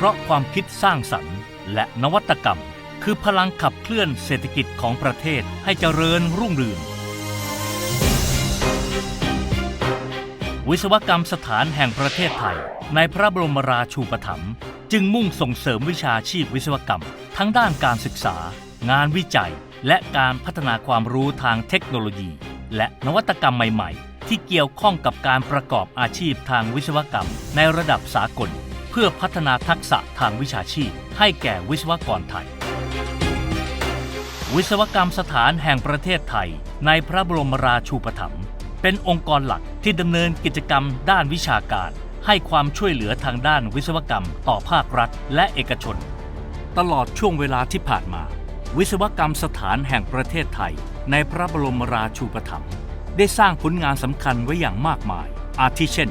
เพราะความคิดสร้างสรรค์ และนวัตกรรม คือพลังขับเคลื่อนเศรษฐกิจของประเทศให้เจริญรุ่งเรืองวิศวกรรมสถานแห่งประเทศไทย ในพระบรมราชูปถัมภ์จึงมุ่งส่งเสริมวิชาชีพวิศวกรรม ทั้งด้านการศึกษา งานวิจัย และการพัฒนาความรู้ทางเทคโนโลยี และนวัตกรรมใหม่ ๆ ที่เกี่ยวข้องกับการประกอบอาชีพทางวิศวกรรมในระดับสากล พื่อพัฒนาทักษะทางวิชาชีพ ให้แก่วิศวกรไทย วิศวกรรมสถานแห่งประเทศไทย ในพระบรมราชูปถัมภ์เป็นองค์กรหลักที่ดำเนินกิจกรรมด้านวิชาการ ให้ความช่วยเหลือทางด้านวิศวกรรมต่อภาครัฐและเอกชน ตลอดช่วงเวลาที่ผ่านมา วิศวกรรมสถานแห่งประเทศไทย ในพระบรมราชูปถัมภ์ได้สร้างผลงานสำคัญไว้อย่างมากมาย อาทิเช่น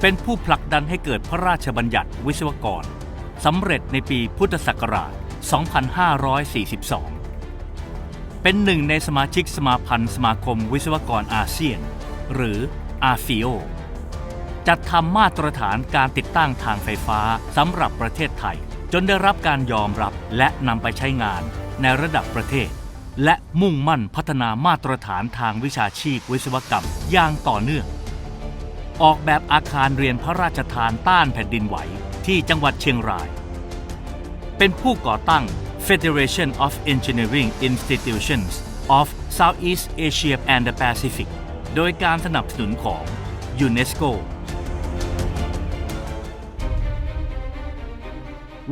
เป็นผู้ผลักดันให้เกิดพระราชบัญญัติวิศวกรสำเร็จในปีพุทธศักราช 2542 เป็นหนึ่งในสมาชิกสมาพันธ์สมาคมวิศวกรอาเซียน หรืออาฟิโอจัดทำมาตรฐานการติดตั้งทางไฟฟ้าสำหรับประเทศไทย จนได้รับการยอมรับและนำไปใช้งานในระดับประเทศ และมุ่งมั่นพัฒนามาตรฐานทางวิชาชีพวิศวกรรมอย่างต่อเนื่อง ออกแบบอาคารเรียนพระราชทานต้านแผ่นดินไหวที่จังหวัดเชียงราย เป็นผู้ก่อตั้ง Federation of Engineering Institutions of Southeast Asia and the Pacific โดยการสนับสนุนของ UNESCO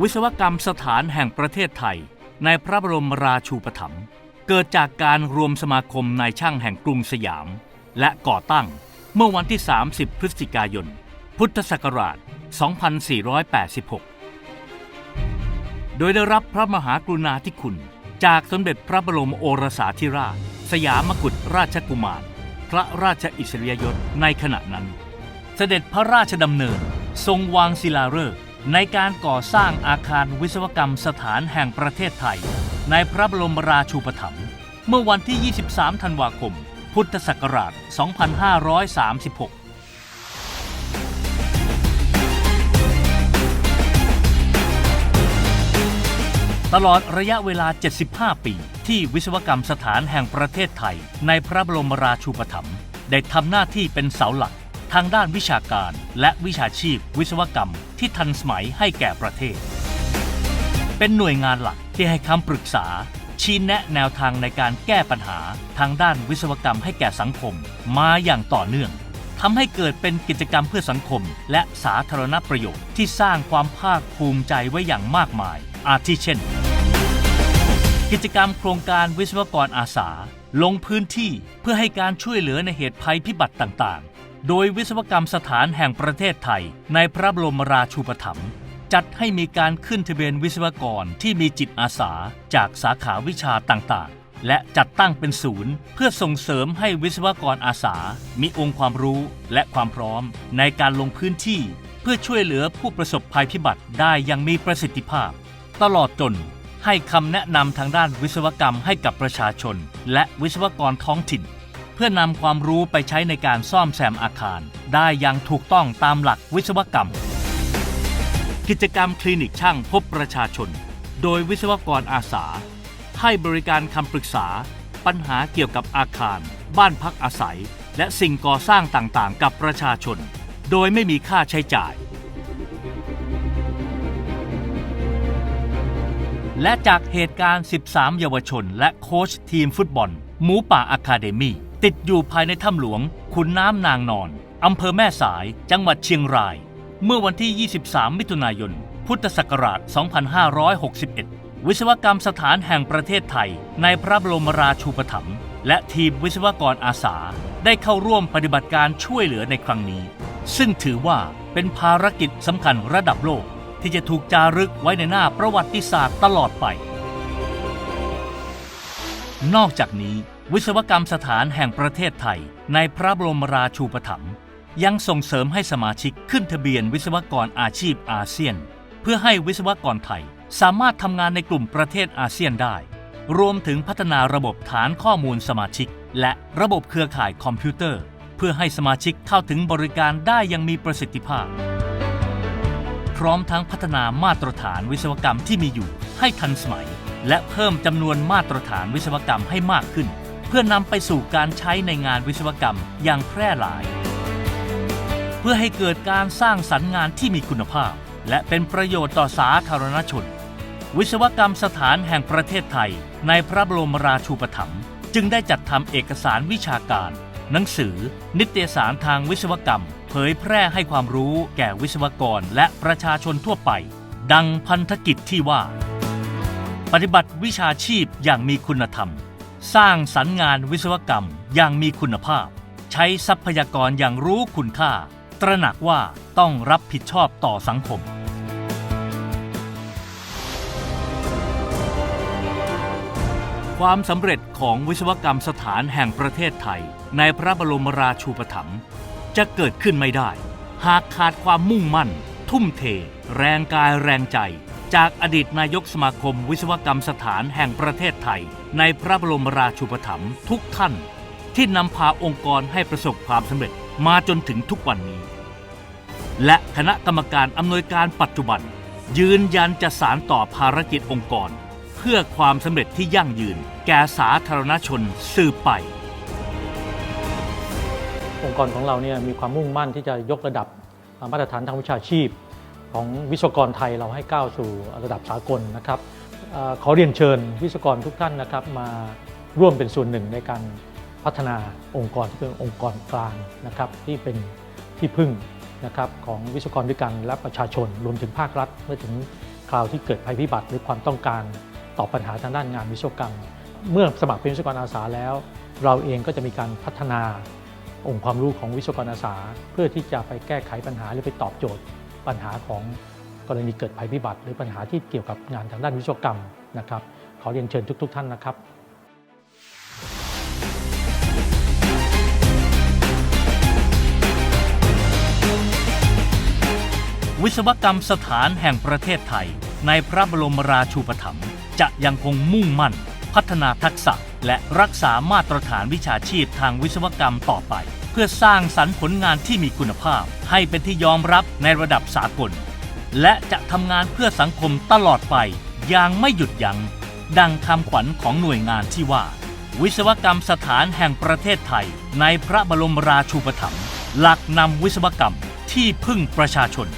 วิศวกรรมสถานแห่งประเทศไทย ในพระบรมราชูปถัมภ์เกิดจากการรวมสมาคมนายช่างแห่งกรุงสยาม และก่อตั้ง เมื่อวันที่ 30 พฤศจิกายน พุทธศักราช 2486 โดยได้รับพระมหากรุณาธิคุณ จากสมเด็จพระบรมโอรสาธิราช สยามกุฎราชกุมาร พระราชอิสริยยศในขณะนั้น เสด็จพระราชดำเนินทรงวางศิลาฤกษ์ในการก่อสร้างอาคารวิศวกรรมสถานแห่งประเทศไทย ในพระบรมราชูปถัมภ์เมื่อวันที่ 23 ธันวาคม พุทธศักราช 2536ตลอดระยะเวลา 75 ปี ที่วิศวกรรมสถานแห่งประเทศไทย ในพระบรมราชูปถัมภ์ได้ทำหน้าที่เป็นเสาหลัก ทางด้านวิชาการ และวิชาชีพ วิศวกรรมที่ทันสมัยให้แก่ประเทศ เป็นหน่วยงานหลักที่ให้คำปรึกษา ชี้แนะแนวทางในการแก้ปัญหาทางด้านวิศวกรรมให้แก่สังคม มาอย่างต่อเนื่องทำให้เกิดเป็นกิจกรรมเพื่อสังคม และสาธารณประโยชน์ที่สร้างความภาคภูมิใจไว้อย่างมากมาย อาทิเช่น กิจกรรมโครงการวิศวกรอาสา ลงพื้นที่เพื่อให้การช่วยเหลือในเหตุภัยพิบัติต่างๆ โดยวิศวกรรมสถานแห่งประเทศไทย ในพระบรมราชูปถัมภ์ จัดให้มีการขึ้นทะเบียนวิศวกรที่มีจิตอาสาจากสาขาวิชาต่างๆ และจัดตั้งเป็นศูนย์ เพื่อส่งเสริมให้วิศวกรอาสา มีองค์ความรู้และความพร้อมในการลงพื้นที่ เพื่อช่วยเหลือผู้ประสบภัยพิบัติได้อย่างมีประสิทธิภาพ ตลอดจนให้คำแนะนำทางด้านวิศวกรรมให้กับประชาชน และวิศวกรท้องถิ่น เพื่อนำความรู้ไปใช้ในการซ่อมแซมอาคาร ได้อย่างถูกต้องตามหลักวิศวกรรม กิจกรรมคลินิกช่างพบประชาชน โดยวิศวกรอาสา ให้บริการคำปรึกษา ปัญหาเกี่ยวกับอาคาร บ้านพักอาศัย และสิ่งก่อสร้างต่างๆ กับประชาชน โดยไม่มีค่าใช้จ่าย และจากเหตุการณ์ 13 เยาวชน และโค้ชทีมฟุตบอล หมูป่าอะคาเดมี่ติดอยู่ภายในถ้ำหลวงขุนน้ำนางนอนอำเภอแม่สายจังหวัดเชียงราย เมื่อวันที่ 23 มิถุนายน พุทธศักราช 2561 วิศวกรรมสถานแห่งประเทศไทย ในพระบรมราชูปถัมภ์และทีมวิศวกรอาสา ได้เข้าร่วมปฏิบัติการช่วยเหลือในครั้งนี้ ซึ่งถือว่าเป็นภารกิจสำคัญระดับโลก ที่จะถูกจารึกไว้ในหน้าประวัติศาสตร์ตลอดไป นอกจากนี้ วิศวกรรมสถานแห่งประเทศไทย ในพระบรมราชูปถัมภ์ ยังส่งเสริมให้สมาชิกขึ้นทะเบียนวิศวกรอาชีพอาเซียน เพื่อให้วิศวกรไทย สามารถทำงานในกลุ่มประเทศอาเซียนได้ รวมถึงพัฒนาระบบฐานข้อมูลสมาชิก และระบบเครือข่ายคอมพิวเตอร์ เพื่อให้สมาชิกเข้าถึงบริการได้อย่างมีประสิทธิภาพ พร้อมทั้งพัฒนามาตรฐานวิศวกรรมที่มีอยู่ให้ทันสมัย และเพิ่มจำนวนมาตรฐานวิศวกรรมให้มากขึ้น เพื่อนำไปสู่การใช้ในงานวิศวกรรมอย่างแพร่หลาย พื่อให้เกิดการสร้างสรรค์งานที่มีคุณภาพ และเป็นประโยชน์ต่อสาธารณชน วิศวกรรมสถานแห่งประเทศไทย ในพระบรมราชูปถัมภ์จึงได้จัดทำเอกสารวิชาการ หนังสือ นิตยสารทางวิศวกรรม เผยแพร่ให้ความรู้แก่วิศวกรและประชาชนทั่วไป ดังพันธกิจที่ว่า ปฏิบัติวิชาชีพอย่างมีคุณธรรม สร้างสรรค์งานวิศวกรรมอย่างมีคุณภาพ ใช้ทรัพยากรอย่างรู้คุณค่า ตระหนักว่าต้องรับผิดชอบต่อสังคม ความสำเร็จของวิศวกรรมสถานแห่งประเทศไทย ในพระบรมราชูปถัมภ์จะเกิดขึ้นไม่ได้ หากขาดความมุ่งมั่น ทุ่มเท แรงกายแรงใจ จากอดีตนายกสมาคมวิศวกรรมสถานแห่งประเทศไทย ในพระบรมราชูปถัมภ์ทุกท่าน ที่นำพาองค์กรให้ประสบความสำเร็จมาจนถึงทุกวันนี้ และคณะกรรมการอำนวยการปัจจุบัน ยืนยันจะสารต่อภารกิจองค์กร เพื่อความสำเร็จที่ยั่งยืน แก่สาธารณชนสืบไป องค์กรของเราเนี่ยมีความมุ่งมั่นที่จะยกระดับมาตรฐานทางวิชาชีพ ของวิศวกรไทยเราให้ก้าวสู่ระดับสากลนะครับอขอเรียนเชิญวิศวกรทุกท่านนะครับ มาร่วมเป็นส่วนหนึ่งในการพัฒนาองค์กรที่เป็นองค์กรกลางนะครับที่เป็นที่พึ่ง นะครับของวิศวกรด้วยกันและประชาชนรวมถึงภาครัฐ เมื่อถึงคราวที่เกิดภัยพิบัติ หรือความต้องการต่อปัญหาทางด้านงานวิศวกรรม เมื่อสมัครเป็นวิศวกรอาสาแล้ว เราเองก็จะมีการพัฒนาองค์ความรู้ของวิศวกรอาสา เพื่อที่จะไปแก้ไขปัญหาหรือไปตอบโจทย์ ปัญหาของกรณีเกิดภัยพิบัติ หรือปัญหาที่เกี่ยวกับงานทางด้านวิศวกรรมนะครับขอเรียนเชิญทุก ๆ ท่านนะครับ วิศวกรรมสถานแห่งประเทศไทย ในพระบรมราชูปถัมภ์จะยังคงมุ่งมั่น พัฒนาทักษะ และรักษามาตรฐานวิชาชีพทางวิศวกรรมต่อไป เพื่อสร้างสรรค์ผลงานที่มีคุณภาพ ให้เป็นที่ยอมรับในระดับสากล และจะทำงานเพื่อสังคมตลอดไปอย่างไม่หยุดยัง้งดังคำขวัญของหน่วยงานที่ว่า วิศวกรรมสถานแห่งประเทศไทย ในพระบรมราชูปถัมภ์หลักนำวิศวกรรมที่พึ่งประชาชน